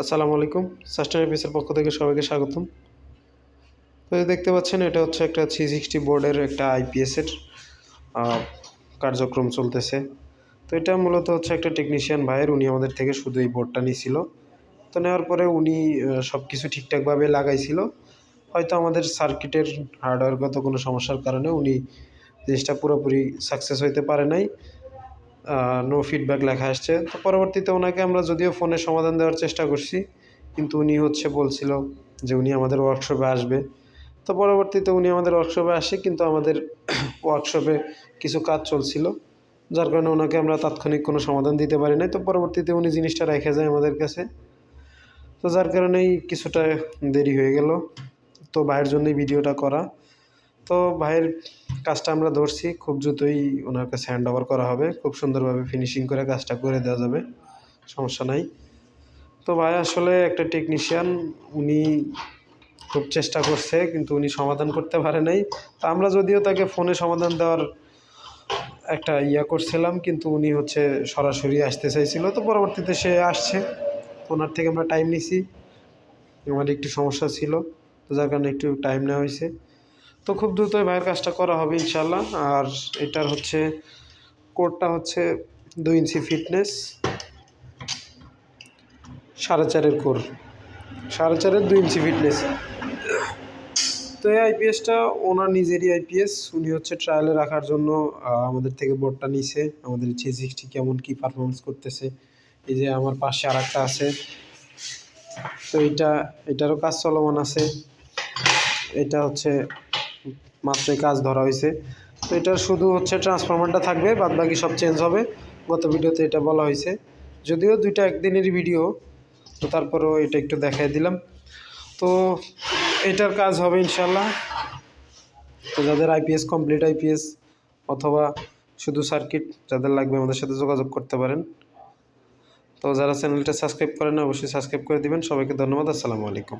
আসসালামু আলাইকুম। সাস্টেন অফিসের পক্ষ থেকে সবাইকে স্বাগতম। তো দেখতে পাচ্ছেন, এটা হচ্ছে একটা থ্রি সিক্সটি বোর্ডের একটা আইপিএসের কার্যক্রম চলতেছে। তো এটা মূলত হচ্ছে একটা টেকনিশিয়ান ভাইয়ের, উনি আমাদের থেকে শুধু এই বোর্ডটা নিছিল। তো নেওয়ার পরে উনি সব কিছু ঠিকঠাকভাবে লাগাইছিল। হয়তো আমাদের সার্কিটের হার্ডওয়্যারগত কোনো সমস্যার কারণে উনি জিনিসটা পুরোপুরি সাকসেস হইতে পারে নাই। নো ফিডব্যাক লেখা আসছে। তো পরবর্তীতে ওনাকে আমরা যদিও ফোনে সমাধান দেওয়ার চেষ্টা করছি, কিন্তু উনি হচ্ছে বলছিল যে উনি আমাদের ওয়ার্কশপে আসবে। তো পরবর্তীতে উনি আমাদের ওয়ার্কশপে আসে, কিন্তু আমাদের ওয়ার্কশপে কিছু কাজ চলছিল, যার কারণে ওনাকে আমরা তাৎক্ষণিক কোনো সমাধান দিতে পারি নাই। তো পরবর্তীতে উনি জিনিসটা রেখে যায় আমাদের কাছে। তো যার কারণেই কিছুটা দেরি হয়ে গেল। তো ভাইয়ের জন্যই ভিডিওটা করা। তো ভাইয়ের কাজটা আমরা ধরছি, খুব দ্রুতই ওনার কাছে হ্যান্ড ওভার করা হবে। খুব সুন্দরভাবে ফিনিশিং করে কাজটা করে দেওয়া যাবে, সমস্যা নাই। তো ভাই, আসলে একটা টেকনিশিয়ান উনি খুব চেষ্টা করছে, কিন্তু উনি সমাধান করতে পারে নাই। তা আমরা যদিও তাকে ফোনে সমাধান দেওয়ার একটা ইয়া করছিলাম, কিন্তু উনি হচ্ছে সরাসরি আসতে চাইছিল। তো পরবর্তীতে সে আসছে ওনার থেকে আমরা টাইম নিছি। আমার একটু সমস্যা ছিল, তো যার কারণে একটু টাইম নেওয়া হয়েছে। তো খুব দ্রুতই ভাইয়ের কাজটা করা হবে ইনশাল্লাহ আর এটার হচ্ছে কোডটা হচ্ছে দুই ইঞ্চি ফিটনেস, সাড়ে চারের কোর। সাড়ে চারের দুই ইঞ্চি ফিটনেস। তো এই আইপিএসটা ওনার নিজেরই আইপিএস, উনি হচ্ছে ট্রায়ালে রাখার জন্য আমাদের থেকে বোর্ডটা নিছে। আমাদের থ্রি সিক্সটি কেমন কী পারফরমেন্স করতেছে। এই যে আমার পাশে আর একটা আছে। তো এটা এটারও কাজ চলমান আছে। এটা হচ্ছে মাত্রই কাজ ধরা হয়েছে। তো এটা শুধু হচ্ছে ট্রান্সফরমারটা থাকবে বাদ বাকি সব চেঞ্জ হবে। গত ভিডিওতে এটা বলা হয়েছে। যদিও দুইটা একদিনের ভিডিও তো তারপরেও এটা একটু দেখাই দিলাম। তো এটার কাজ হবে ইনশাল্লাহ তো যাদের আইপিএস কমপ্লিট আইপিএস অথবা শুধু সার্কিট যাদের লাগবে আমাদের সাথে যোগাযোগ করতে পারেন। তো যারা চ্যানেলটা সাবস্ক্রাইব করেন, অবশ্যই সাবস্ক্রাইব করে দিবেন। সবাইকে ধন্যবাদ। আসসালামু আলাইকুম।